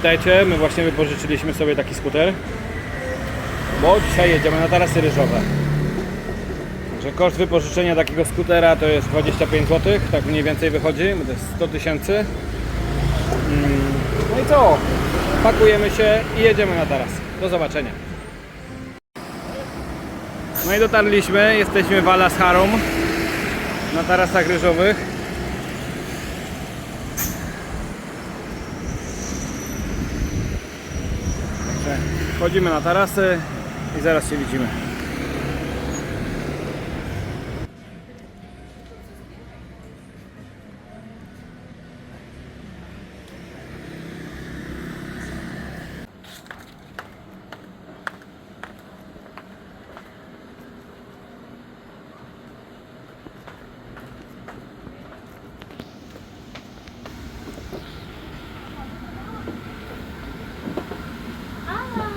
witajcie. My właśnie wypożyczyliśmy sobie taki skuter, bo dzisiaj jedziemy na tarasy ryżowe. Że koszt wypożyczenia takiego skutera to jest 25 zł, tak mniej więcej wychodzi, to jest 100 tysięcy. Mm, No i co? Pakujemy się i jedziemy na taras. Do zobaczenia. No i dotarliśmy, jesteśmy w Alas Harum na tarasach ryżowych. Wchodzimy na tarasy i zaraz się widzimy.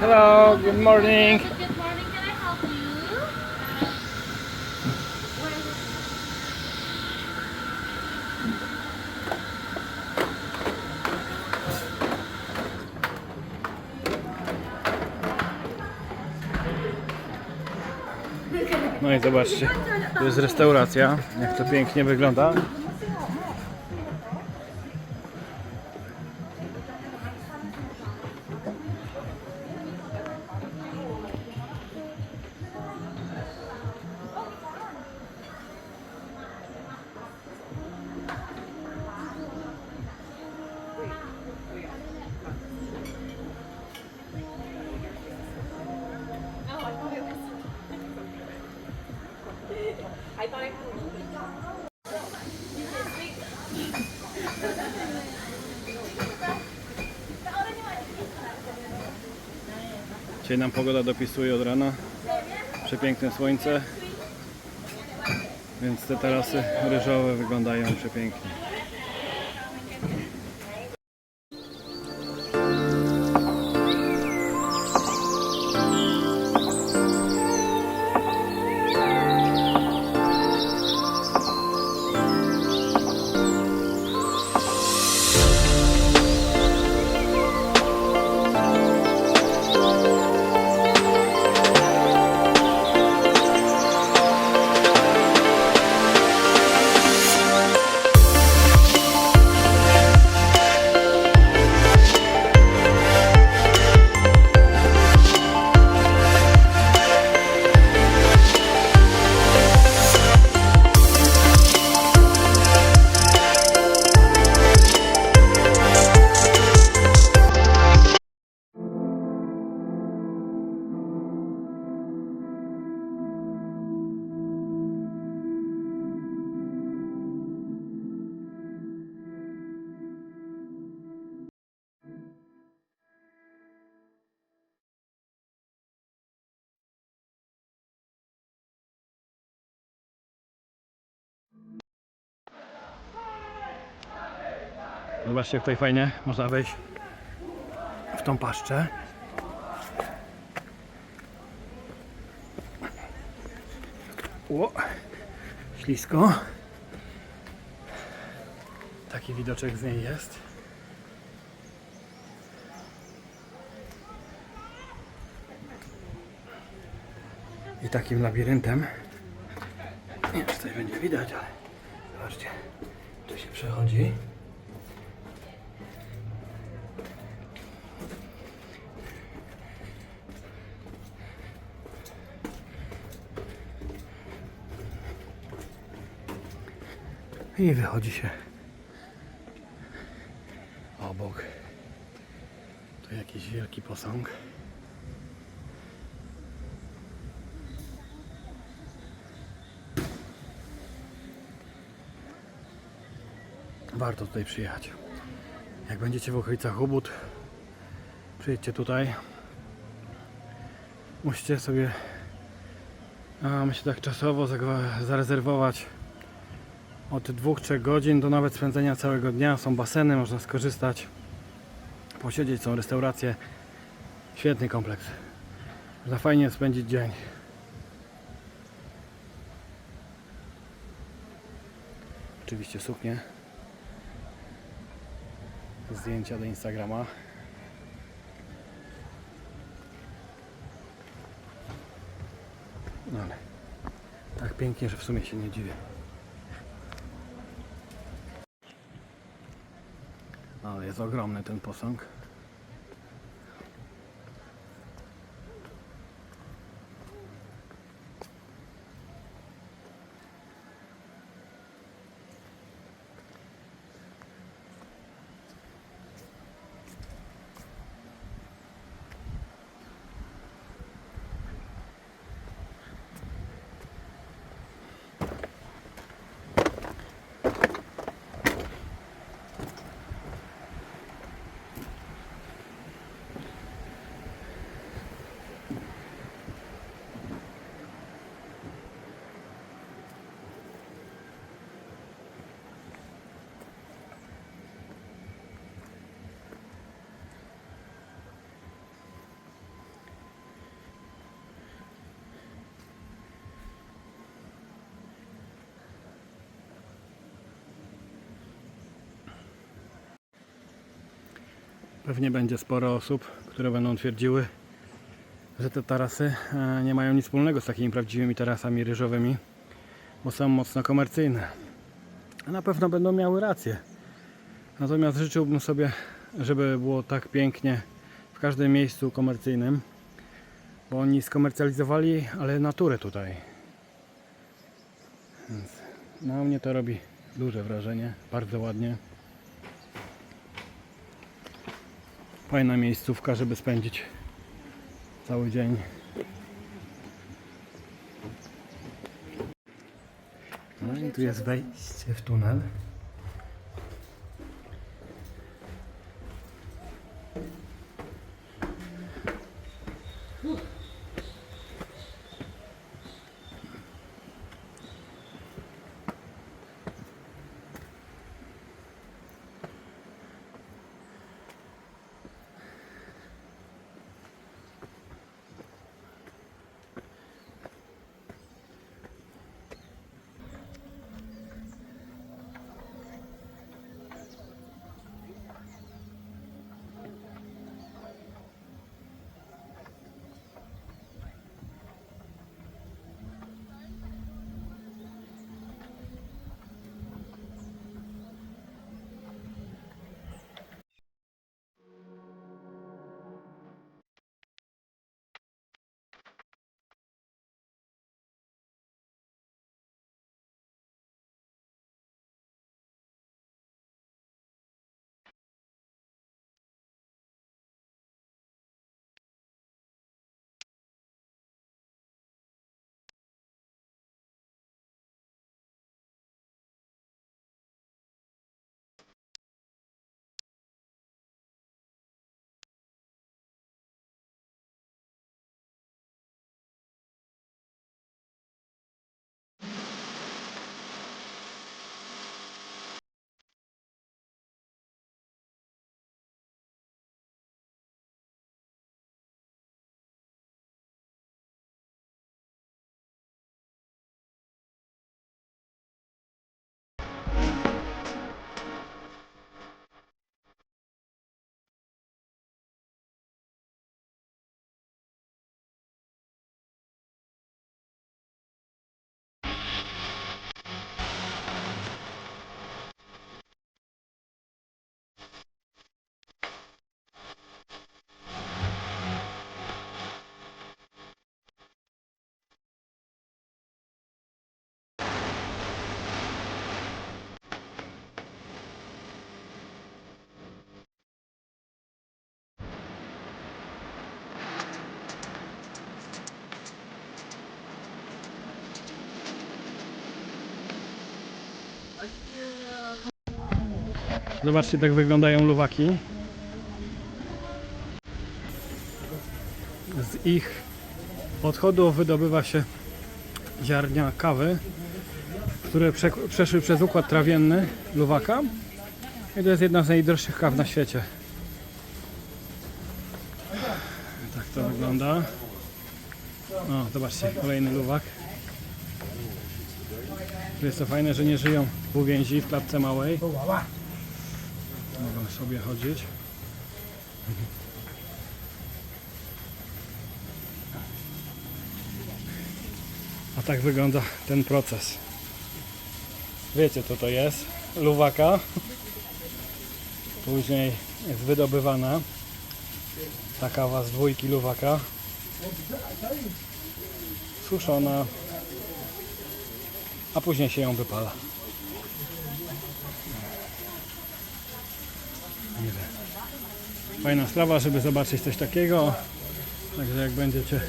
Hello, good morning. Good morning, can I help you? No i zobaczcie, tu jest restauracja, jak to pięknie wygląda. Dzisiaj nam pogoda dopisuje od rana. Przepiękne słońce. Więc te tarasy ryżowe wyglądają przepięknie. Zobaczcie, jak tutaj fajnie można wejść w tą paszczę. O, ślisko. Taki widoczek z niej jest. I takim labiryntem. Nie wiem, czy tutaj będzie widać, ale zobaczcie, tu się przechodzi. I wychodzi się obok. Tu jakiś wielki posąg. Warto tutaj przyjechać. Jak będziecie w okolicach Ubud, przyjedźcie tutaj. Musicie sobie, a myślę tak czasowo zarezerwować od 2-3 godzin do nawet spędzenia całego dnia. Są baseny, można skorzystać, posiedzieć, są restauracje. Świetny kompleks. Za fajnie spędzić dzień. Oczywiście suknie. Zdjęcia do Instagrama. No ale tak pięknie, że w sumie się nie dziwię. Ale jest ogromny ten posąg. Pewnie będzie sporo osób, które będą twierdziły, że te tarasy e, nie mają nic wspólnego z takimi prawdziwymi tarasami ryżowymi, bo są mocno komercyjne. Na pewno będą miały rację. Natomiast życzyłbym sobie, żeby było tak pięknie w każdym miejscu komercyjnym, bo oni skomercjalizowali, ale naturę tutaj. Więc na mnie to robi duże wrażenie, bardzo ładnie. Fajna miejscówka, żeby spędzić cały dzień. No i tu jest wejście w tunel. Zobaczcie, tak wyglądają luwaki. Z ich odchodów wydobywa się ziarnia kawy, które prze, przeszły przez układ trawienny luwaka. I to jest jedna z najdroższych kaw na świecie. Tak to wygląda. O, zobaczcie, kolejny luwak. Tu jest to fajne, że nie żyją w uwięzi w klatce małej. Mogą sobie chodzić. A tak wygląda ten proces. Wiecie co to jest? Luwaka. Później jest wydobywana ta kawa z dwójki luwaka. Suszona a później się ją wypala. Fajna sprawa, żeby zobaczyć coś takiego. Także jak będziecie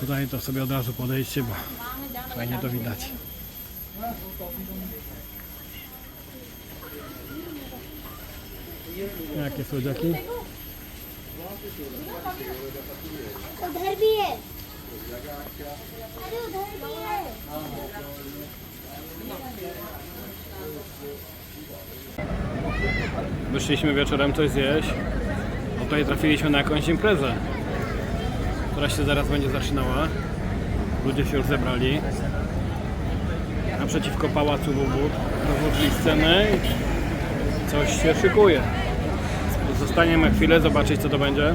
tutaj, to sobie od razu podejdźcie, bo fajnie to widać. Jakie słodziaki? To Wyszliśmy wieczorem coś zjeść. A tutaj trafiliśmy na jakąś imprezę, która się zaraz będzie zaczynała. Ludzie się już zebrali. Naprzeciwko pałacu Bubut rozłożyli scenę i coś się szykuje. Zostaniemy chwilę zobaczyć co to będzie.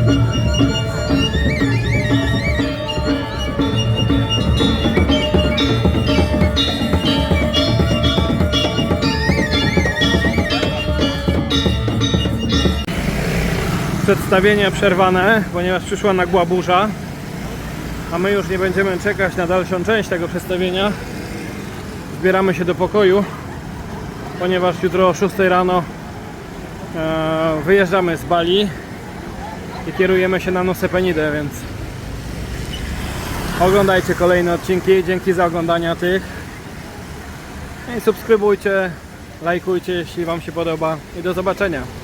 Przedstawienie przerwane, ponieważ przyszła nagła burza. A my już nie będziemy czekać na dalszą część tego przedstawienia. Zbieramy się do pokoju, ponieważ jutro o 6 rano e, wyjeżdżamy z Bali i kierujemy się na Nusa Penidę, więc oglądajcie kolejne odcinki. Dzięki za oglądania tych. I subskrybujcie, lajkujcie, jeśli Wam się podoba. I do zobaczenia.